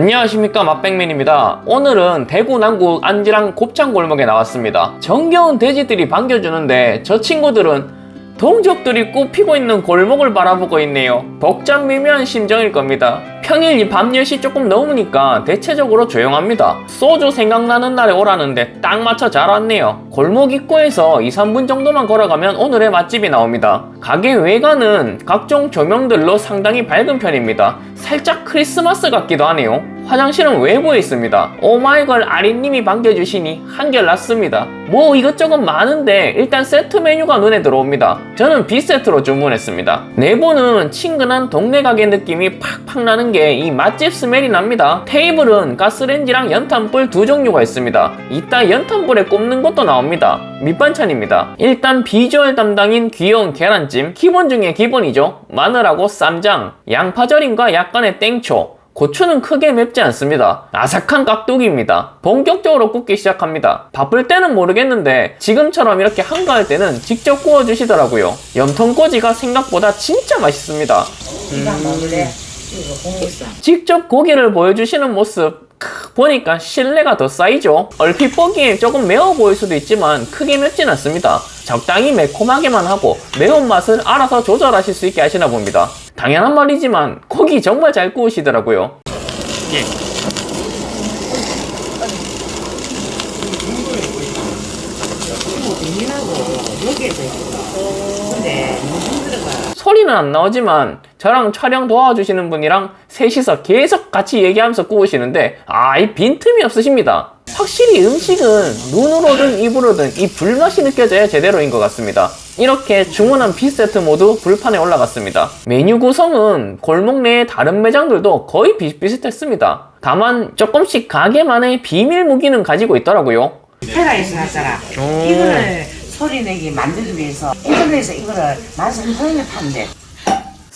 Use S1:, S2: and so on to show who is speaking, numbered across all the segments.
S1: 안녕하십니까 맛백맨입니다. 오늘은 대구 남구 안지랑 곱창 골목에 나왔습니다. 정겨운 돼지들이 반겨주는데 저 친구들은 동족들이 꽃피고 있는 골목을 바라보고 있네요. 복잡 미묘한 심정일 겁니다. 평일 밤 10시 조금 넘으니까 대체적으로 조용합니다. 소주 생각나는 날에 오라는데 딱 맞춰 잘 왔네요. 골목 입구에서 2, 3분 정도만 걸어가면 오늘의 맛집이 나옵니다. 가게 외관은 각종 조명들로 상당히 밝은 편입니다. 살짝 크리스마스 같기도 하네요 화장실은 외부에 있습니다. 오마이걸 아린님이 반겨주시니 한결 낫습니다. 뭐 이것저것 많은데 일단 세트 메뉴가 눈에 들어옵니다. 저는 B세트로 주문했습니다. 내부는 친근한 동네 가게 느낌이 팍팍 나는 게 이 맛집 스멜이 납니다. 테이블은 가스레인지랑 연탄불 두 종류가 있습니다. 이따 연탄불에 굽는 것도 나옵니다. 밑반찬입니다. 일단 비주얼 담당인 귀여운 계란찜, 기본 중에 기본이죠. 마늘하고 쌈장, 양파절임과 약간의 땡초, 고추는 크게 맵지 않습니다. 아삭한 깍두기입니다. 본격적으로 굽기 시작합니다. 바쁠 때는 모르겠는데 지금처럼 이렇게 한가할 때는 직접 구워주시더라고요. 염통꼬지가 생각보다 진짜 맛있습니다.
S2: 공익상.
S1: 직접 고기를 보여주시는 모습 크, 보니까 신뢰가 더 쌓이죠. 얼핏 보기엔 조금 매워 보일 수도 있지만 크게 맵진 않습니다. 적당히 매콤하게만 하고 매운맛을 알아서 조절하실 수 있게 하시나 봅니다. 당연한 말이지만 고기 정말 잘 구우시더라고요. 예. 소리는 안 나오지만 저랑 촬영 도와주시는 분이랑 셋이서 계속 같이 얘기하면서 구우시는데 아이 빈틈이 없으십니다 확실히 음식은 눈으로든 입으로든 이 불맛이 느껴져야 제대로인 것 같습니다 이렇게 주문한 B세트 모두 불판에 올라갔습니다 메뉴 구성은 골목 내의 다른 매장들도 거의 비슷비슷했습니다 다만 조금씩 가게만의 비밀 무기는 가지고 있더라고요
S2: 테라에서 났잖아. 이거를 소리 내기 만들기 위해서 인터넷에서 이거를 흔히 판대.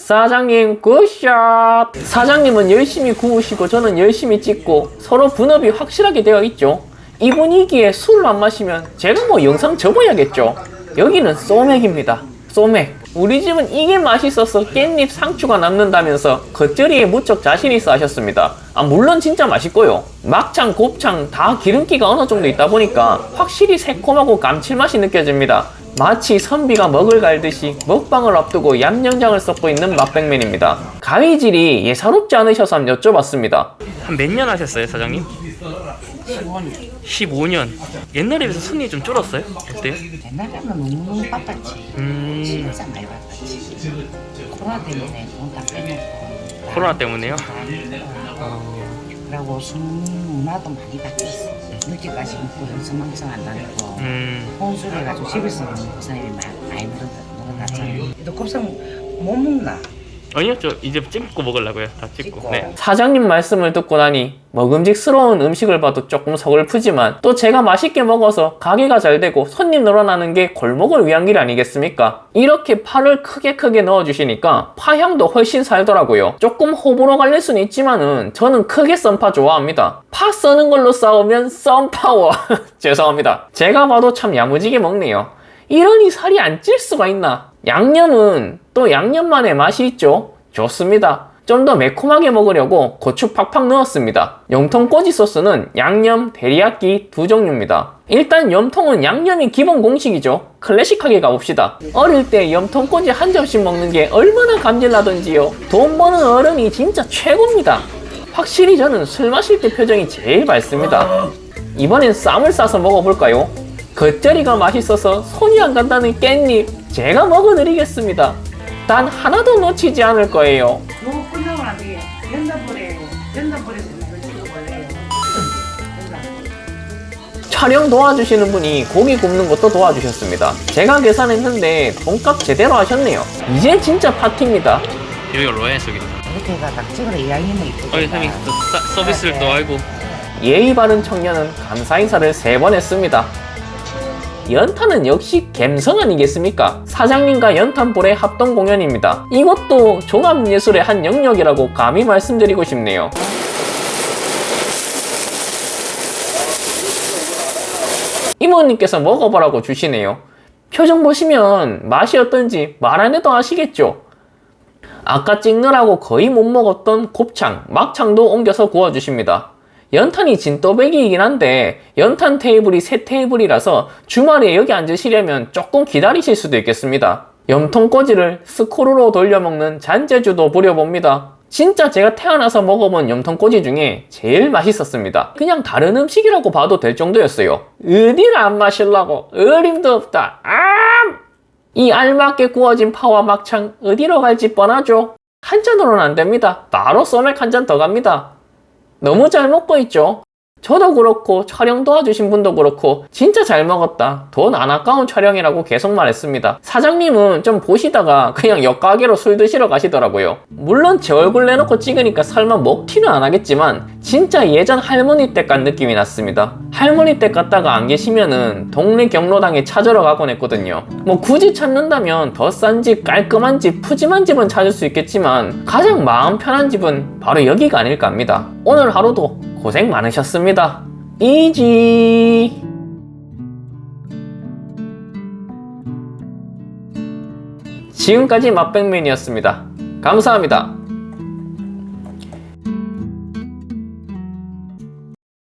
S1: 사장님 굿샷! 사장님은 열심히 구우시고 저는 열심히 찍고 서로 분업이 확실하게 되어 있죠. 이 분위기에 안 마시면 제가 뭐 영상 접어야겠죠. 여기는 소맥입니다. 소맥. 우리 집은 이게 맛있어서 깻잎 상추가 남는다면서 겉절이에 무척 자신 있어 하셨습니다. 아 물론 진짜 맛있고요. 막창 곱창 다 기름기가 어느 정도 있다 보니까 확실히 새콤하고 감칠맛이 느껴집니다 마치 선비가 먹을 갈듯이 먹방을 앞두고 얌영장을 썩고 있는 맛백맨입니다. 가위질이 예사롭지 않으셔서 한번 여쭤봤습니다. 한 몇 년 하셨어요, 사장님?
S2: 15년.
S1: 15년. 옛날에 비해서 손이 좀 줄었어요? 어때요?
S2: 옛날에는 너무너무 바빴지.
S1: 음,
S2: 진짜 많이 바빴지. 코로나 때문에 돈다 빼놓고.
S1: 코로나 때문에요?
S2: 그리고 문화도 많이 바뀌었어. 늦게까지 먹고 연습망성 안 다니고.
S1: 음,
S2: 혼술해가지고 집에서 먹는 사람이 많이 늘어났잖아. 너 곱창 못 먹나?
S1: 아니요, 저 이제 찍고 먹으려고요. 다 찍고.
S2: 찍고.
S1: 네. 사장님 말씀을 듣고 나니 먹음직스러운 음식을 봐도 조금 서글프지만 또 제가 맛있게 먹어서 가게가 잘 되고 손님 늘어나는 게 골목을 위한 길 아니겠습니까? 이렇게 파를 크게 크게 넣어주시니까 파향도 훨씬 살더라고요. 조금 호불호 갈릴 수는 있지만은 저는 크게 썬 파 좋아합니다. 파 써는 걸로 싸우면 썬파워. 죄송합니다. 제가 봐도 참 야무지게 먹네요. 이러니 살이 안 찔 수가 있나? 양념은 또 양념만의 맛이 있죠. 좋습니다. 좀 더 매콤하게 먹으려고 고추 팍팍 넣었습니다. 염통 꼬지 소스는 양념, 데리야끼 두 종류입니다. 일단 염통은 양념이 기본 공식이죠. 클래식하게 가봅시다. 어릴 때 염통 꼬지 한 점씩 먹는 게 얼마나 감질나던지요. 돈 버는 어른이 진짜 최고입니다. 확실히 저는 술 마실 때 표정이 제일 밝습니다. 이번엔 쌈을 싸서 먹어볼까요? 겉절이가 맛있어서 손이 안 간다는 깻잎 제가 먹어드리겠습니다. 단 하나도 놓치지 않을 거예요.
S2: 연단벌에서 이걸 찍어볼래요. 연단벌.
S1: 촬영 도와주시는 분이 고기 굽는 것도 도와주셨습니다. 제가 계산했는데 돈값 제대로 하셨네요. 이제 진짜 파티입니다.
S3: 여기가 로얄 속이다.
S2: 이렇게 해가 딱 찍으라 이야기는 있고.
S3: 어, 선생님 또 사- 서비스를 또 알고.
S1: 예의 바른 청년은 감사 인사를 세 번 했습니다. 연탄은 역시 갬성 아니겠습니까? 사장님과 연탄불의 합동 공연입니다. 이것도 종합예술의 한 영역이라고 감히 말씀드리고 싶네요. 이모님께서 먹어보라고 주시네요. 표정 보시면 맛이 어떤지 말 안 해도 아시겠죠? 아까 찍느라고 거의 못 먹었던 곱창, 막창도 옮겨서 구워주십니다. 연탄이 진또배기이긴 한데 연탄 테이블이 세 테이블이라서 주말에 여기 앉으시려면 조금 기다리실 수도 있겠습니다. 염통 꼬지를 스크루로 돌려먹는 잔재주도 부려봅니다. 진짜 제가 태어나서 먹어본 염통꼬지 중에 제일 맛있었습니다. 그냥 다른 음식이라고 봐도 될 정도였어요. 어디를 안 마실라고 어림도 없다. 아! 이 알맞게 구워진 파와 막창 어디로 갈지 뻔하죠. 한 잔으로는 안 됩니다. 바로 소맥 한 잔 더 갑니다. 너무 잘 먹고 있죠. 저도 그렇고 촬영 도와주신 분도 그렇고 진짜 잘 먹었다. 돈 안 아까운 촬영이라고 계속 말했습니다. 사장님은 좀 보시다가 그냥 옆가게로 술 드시러 가시더라고요. 물론 제 얼굴 내놓고 찍으니까 설마 먹튀는 안 하겠지만 진짜 예전 할머니 댁 간 느낌이 났습니다. 할머니 댁 갔다가 안 계시면은 동네 경로당에 찾으러 가곤 했거든요. 뭐 굳이 찾는다면 더 싼 집, 깔끔한 집, 푸짐한 집은 찾을 수 있겠지만 가장 마음 편한 집은 바로 여기가 아닐까 합니다. 오늘 하루도 고생 많으셨습니다. 이지. 지금까지 맛백맨이었습니다. 감사합니다.